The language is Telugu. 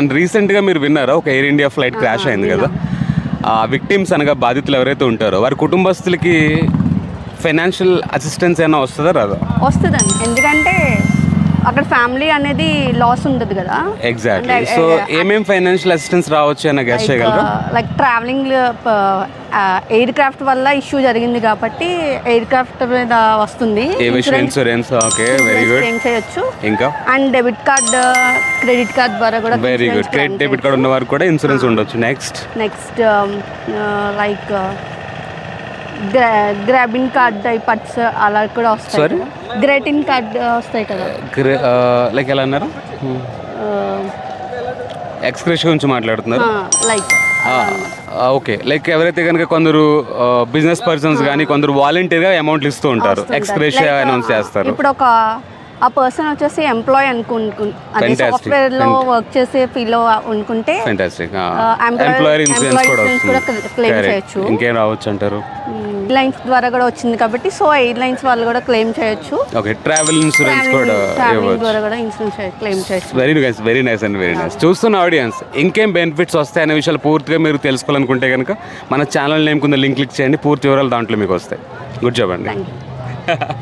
అండ్ రీసెంట్గా మీరు విన్నారా? ఒక ఎయిర్ ఇండియా ఫ్లైట్ క్రాష్ అయింది కదా. ఆ విక్టిమ్స్ అనగా బాధితులు ఎవరైతే ఉంటారో వారి కుటుంబస్తులకి ఫైనాన్షియల్ అసిస్టెన్స్ ఏమైనా వస్తుందా రాదా? వస్తుందండి. ఎందుకంటే అక్కడ ఫ్యామిలీ అనేది లాస్ ఉంటుంది కదా? ఎగ్జాక్ట్లీ సో eh, ఏమేం ఫైనాన్షియల్ అసిస్టెన్స్ రావచ్చు అన్న గెస్ట్ చేయగలరా? లైక్ ట్రావెలింగ్ ఎయిర్ క్రాఫ్ట్ వల్ల ఇష్యూ జరిగింది కాబట్టి ఎయిర్ క్రాఫ్ట్ మీద వస్తుంది. Insurance okay very good claim చేయొచ్చు. ఇంకా? And debit card credit card ద్వారా కూడా very good credit debit card ఉన్న వారికి కూడా ఇన్సూరెన్స్ ఉండొచ్చు. నెక్స్ట్ నెక్స్ట్ లైక్ గ్రాబిన్ కార్డ్ టైప్స్ అలా కూడా వస్తాయి? గ్రేటిన్ కార్డ్ వస్తాయి కదా. లైక్ ఎలా అన్నారు? ఎక్స్ప్రెస్ గురించి మాట్లాడుతున్నారు? లైక్ ఓకే లైక్ ఎవరైతే కనుక కొందరు బిజినెస్ పర్సన్స్ కానీ కొందరు వాలంటీర్గా అమౌంట్లు ఇస్తూ ఉంటారు ఎక్స్ప్రెస్ అనౌన్స్ చేస్తారు. ఇప్పుడు ఒక ఆ పర్సన్ వచ్చేసి ఎంప్లాయ్ అనుకుంటు అదే. సాఫ్ట్వేర్లో వర్క్ చేసే ఫీల్ అనుకుంటే ఎంప్లాయర్ ఇన్సూరెన్స్ కూడా Correct. చేయొచ్చు. ఇంకేం రావచ్చు అంటారు? ఎయిర్లైన్స్ ద్వారా కూడా వచ్చింది కాబట్టి సో ఎయిర్లైన్స్ వాళ్ళు కూడా క్లెయిమ్ చేయొచ్చు. ఓకే ట్రావెల్ ఇన్సూరెన్స్ కూడా ట్రావెలింగ్ ద్వారా కూడా ఇన్సూరెన్స్ క్లెయిమ్ చేయొచ్చు. Very nice very nice and very nice చూస్తున్న ఆడియన్స్ ఇంకేం బెనిఫిట్స్ వస్తాయనే విషయాలు పూర్తిగా మీరు తెలుసుకోవాలనుకుంటే కనుక మన ఛానల్ నేమ్ కింద లింక్ క్లిక్ చేయండి పూర్తి వివరాలు దాంట్లో మీకు వస్తాయి. గుడ్ జాబ్ అండి.